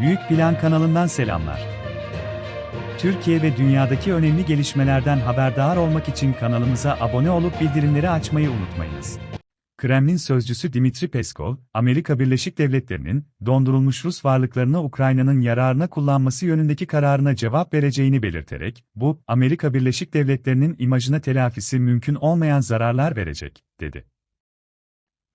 Büyük Plan kanalından selamlar. Türkiye ve dünyadaki önemli gelişmelerden haberdar olmak için kanalımıza abone olup bildirimleri açmayı unutmayınız. Kremlin sözcüsü Dimitri Peskov, Amerika Birleşik Devletleri'nin dondurulmuş Rus varlıklarını Ukrayna'nın yararına kullanması yönündeki kararına cevap vereceğini belirterek, bu, Amerika Birleşik Devletleri'nin imajına telafisi mümkün olmayan zararlar verecek, dedi.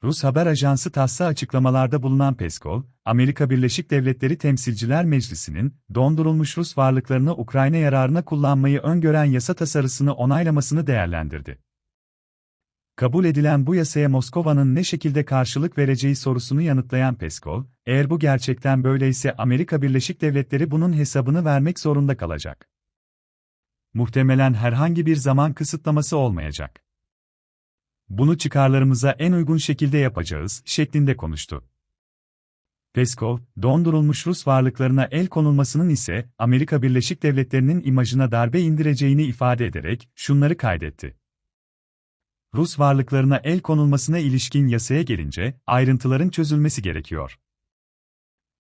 Rus haber ajansı TASS'a açıklamalarda bulunan Peskov, Amerika Birleşik Devletleri Temsilciler Meclisi'nin dondurulmuş Rus varlıklarını Ukrayna yararına kullanmayı öngören yasa tasarısını onaylamasını değerlendirdi. Kabul edilen bu yasaya Moskova'nın ne şekilde karşılık vereceği sorusunu yanıtlayan Peskov, eğer bu gerçekten böyleyse Amerika Birleşik Devletleri bunun hesabını vermek zorunda kalacak. Muhtemelen herhangi bir zaman kısıtlaması olmayacak. Bunu çıkarlarımıza en uygun şekilde yapacağız, şeklinde konuştu. Peskov, dondurulmuş Rus varlıklarına el konulmasının ise Amerika Birleşik Devletleri'nin imajına darbe indireceğini ifade ederek şunları kaydetti. Rus varlıklarına el konulmasına ilişkin yasaya gelince ayrıntıların çözülmesi gerekiyor.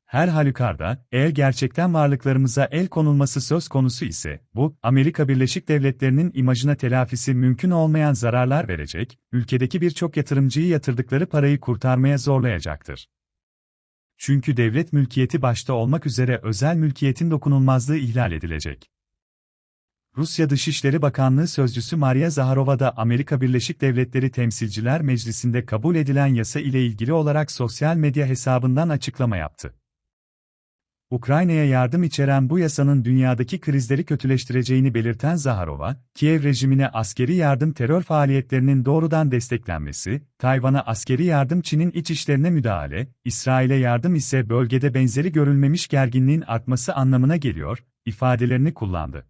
Her halükarda, eğer gerçekten varlıklarımıza el konulması söz konusu ise, bu, Amerika Birleşik Devletleri'nin imajına telafisi mümkün olmayan zararlar verecek, ülkedeki birçok yatırımcıyı yatırdıkları parayı kurtarmaya zorlayacaktır. Çünkü devlet mülkiyeti başta olmak üzere özel mülkiyetin dokunulmazlığı ihlal edilecek. Rusya Dışişleri Bakanlığı Sözcüsü Maria Zaharova da Amerika Birleşik Devletleri Temsilciler Meclisi'nde kabul edilen yasa ile ilgili olarak sosyal medya hesabından açıklama yaptı. Ukrayna'ya yardım içeren bu yasanın dünyadaki krizleri kötüleştireceğini belirten Zaharova, Kiev rejimine askeri yardım terör faaliyetlerinin doğrudan desteklenmesi, Tayvan'a askeri yardım Çin'in iç işlerine müdahale, İsrail'e yardım ise bölgede benzeri görülmemiş gerginliğin artması anlamına geliyor, ifadelerini kullandı.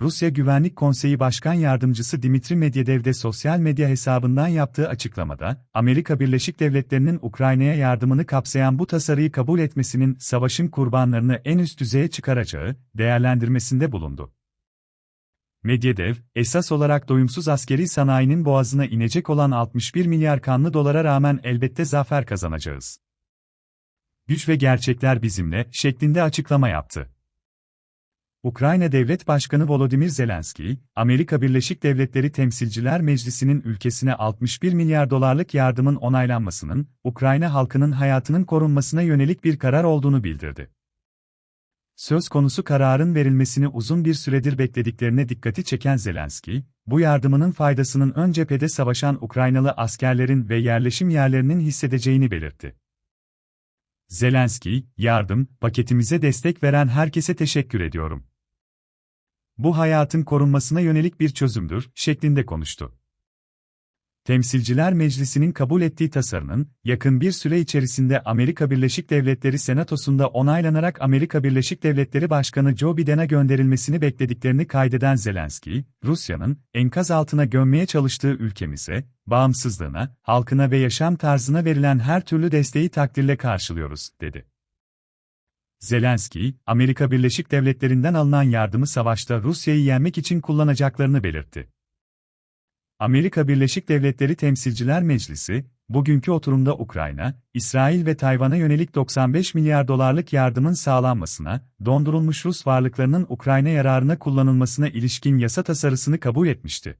Rusya Güvenlik Konseyi Başkan Yardımcısı Dimitri Medvedev de sosyal medya hesabından yaptığı açıklamada, Amerika Birleşik Devletleri'nin Ukrayna'ya yardımını kapsayan bu tasarıyı kabul etmesinin savaşın kurbanlarını en üst düzeye çıkaracağı değerlendirmesinde bulundu. Medvedev, esas olarak doyumsuz askeri sanayinin boğazına inecek olan 61 milyar kanlı dolara rağmen elbette zafer kazanacağız. Güç ve gerçekler bizimle şeklinde açıklama yaptı. Ukrayna Devlet Başkanı Volodymyr Zelenski, Amerika Birleşik Devletleri Temsilciler Meclisi'nin ülkesine 61 milyar dolarlık yardımın onaylanmasının, Ukrayna halkının hayatının korunmasına yönelik bir karar olduğunu bildirdi. Söz konusu kararın verilmesini uzun bir süredir beklediklerine dikkati çeken Zelenski, bu yardımının faydasının ön cephede savaşan Ukraynalı askerlerin ve yerleşim yerlerinin hissedeceğini belirtti. Zelenski, yardım paketimize destek veren herkese teşekkür ediyorum. Bu hayatın korunmasına yönelik bir çözümdür, şeklinde konuştu. Temsilciler Meclisi'nin kabul ettiği tasarının, yakın bir süre içerisinde Amerika Birleşik Devletleri Senatosu'nda onaylanarak Amerika Birleşik Devletleri Başkanı Joe Biden'a gönderilmesini beklediklerini kaydeden Zelenski, Rusya'nın, enkaz altına gömmeye çalıştığı ülkemize, bağımsızlığına, halkına ve yaşam tarzına verilen her türlü desteği takdirle karşılıyoruz, dedi. Zelenski, Amerika Birleşik Devletleri'nden alınan yardımı savaşta Rusya'yı yenmek için kullanacaklarını belirtti. Amerika Birleşik Devletleri Temsilciler Meclisi, bugünkü oturumda Ukrayna, İsrail ve Tayvan'a yönelik 95 milyar dolarlık yardımın sağlanmasına, dondurulmuş Rus varlıklarının Ukrayna yararına kullanılmasına ilişkin yasa tasarısını kabul etmişti.